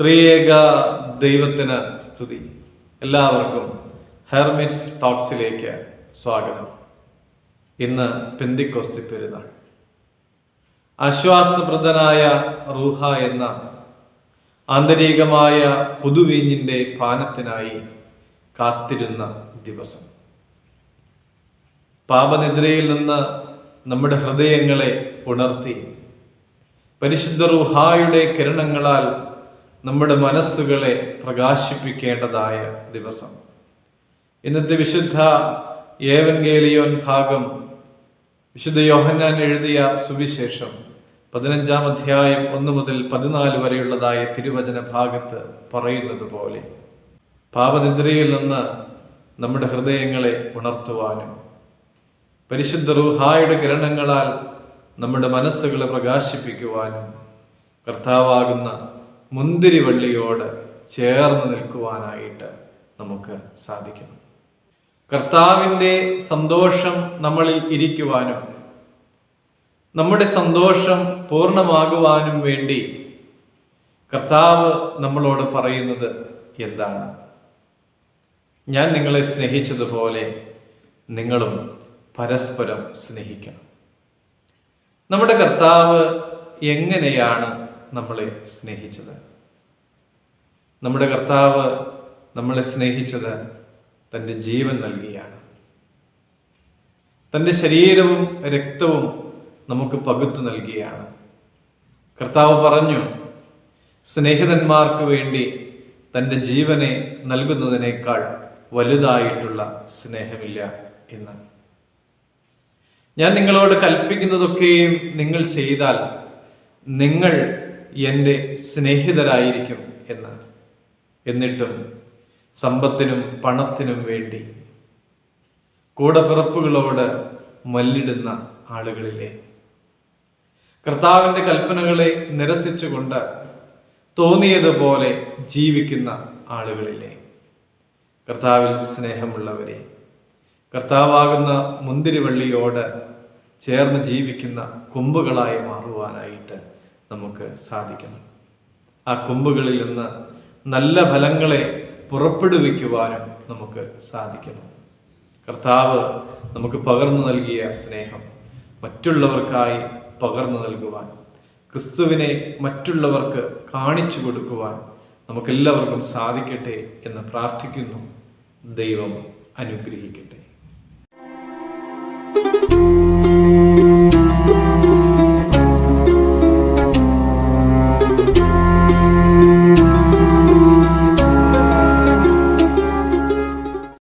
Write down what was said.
ത്രിയേക ദൈവത്തിന് സ്തുതി. എല്ലാവർക്കും ഹെർമിറ്റ്സ് ടോക്സിലേക്ക് സ്വാഗതം. ഇന്ന് പെന്തിക്കോസ്തി പെരുന്നാൾ. ആശ്വാസപ്രദനായ റൂഹ എന്ന ആന്തരികമായ പുതുവീഞ്ഞിന്റെ പാനത്തിനായി കാത്തിരുന്ന ദിവസം. പാപനിദ്രയിൽ നിന്ന് നമ്മുടെ ഹൃദയങ്ങളെ ഉണർത്തി. പരിശുദ്ധ റുഹായുടെ കിരണങ്ങളാൽ നമ്മുടെ മനസ്സുകളെ പ്രകാശിപ്പിക്കേണ്ടതായ ദിവസം. ഇന്നത്തെ വിശുദ്ധ ഏവൻഗേലിയോൻ ഭാഗം വിശുദ്ധ യോഹന്നാൻ എഴുതിയ സുവിശേഷം പതിനഞ്ചാം അധ്യായം ഒന്ന് മുതൽ പതിനാല് വരെയുള്ളതായ തിരുവചന ഭാഗത്ത് പറയുന്നത് പോലെ പാപനിദ്രയിൽ നിന്ന് നമ്മുടെ ഹൃദയങ്ങളെ ഉണർത്തുവാനും പരിശുദ്ധ റുഹായുടെ കിരണങ്ങളാൽ നമ്മുടെ മനസ്സുകളെ പ്രകാശിപ്പിക്കുവാനും കർത്താവാകുന്ന മുന്തിരിവള്ളിയോട് ചേർന്ന് നിൽക്കുവാനായിട്ട് നമുക്ക് സാധിക്കണം കർത്താവിന്റെ സന്തോഷം നമ്മളിൽ ഇരിക്കുവാനും നമ്മുടെ സന്തോഷം പൂർണമാകുവാനും വേണ്ടി കർത്താവ് നമ്മളോട് പറയുന്നത് എന്താണ്? ഞാൻ നിങ്ങളെ സ്നേഹിച്ചതുപോലെ നിങ്ങളും പരസ്പരം സ്നേഹിക്കണം. നമ്മുടെ കർത്താവ് എങ്ങനെയാണ് നമ്മളെ സ്നേഹിച്ചത്. നമ്മുടെ കർത്താവ് നമ്മളെ സ്നേഹിച്ചത് തന്റെ ജീവൻ നൽകിയാണ്. തന്റെ ശരീരവും രക്തവും നമുക്ക് പകുത്തു നൽകിയാണ്. കർത്താവ് പറഞ്ഞു സ്നേഹിതന്മാർക്ക് വേണ്ടി തന്റെ ജീവനെ നൽകുന്നതിനേക്കാൾ വലുതായിട്ടുള്ള സ്നേഹമില്ല എന്ന്. ഞാൻ നിങ്ങളോട് കൽപ്പിക്കുന്നതൊക്കെയും നിങ്ങൾ ചെയ്താൽ നിങ്ങൾ എന്റെ സ്നേഹിതരായിരിക്കും എന്ന്. എന്നിട്ടും സമ്പത്തിനും പണത്തിനും വേണ്ടി കൂടപ്പിറപ്പുകളോട് മല്ലിടുന്ന ആളുകളിലെ കർത്താവിന്റെ കൽപ്പനകളെ നിരസിച്ചുകൊണ്ട് തോന്നിയതുപോലെ ജീവിക്കുന്ന ആളുകളിലെ കർത്താവിൽ സ്നേഹമുള്ളവരെ കർത്താവാകുന്ന മുന്തിരിവള്ളിയോട് ചേർന്ന് ജീവിക്കുന്ന കൊമ്പുകളായി മാറുവാനായിട്ട് നമുക്ക് സാധിക്കണം. ആ കൊമ്പുകളിൽ നിന്ന് നല്ല ഫലങ്ങളെ പുറപ്പെടുവിക്കുവാനും നമുക്ക് സാധിക്കണം. കർത്താവ് നമുക്ക് പകർന്നു നൽകിയ സ്നേഹം മറ്റുള്ളവർക്കായി പകർന്നു നൽകുവാൻ ക്രിസ്തുവിനെ മറ്റുള്ളവർക്ക് കാണിച്ചു കൊടുക്കുവാൻ നമുക്കെല്ലാവർക്കും സാധിക്കട്ടെ എന്ന് പ്രാർത്ഥിക്കുന്നു. ദൈവം അനുഗ്രഹിക്കട്ടെ.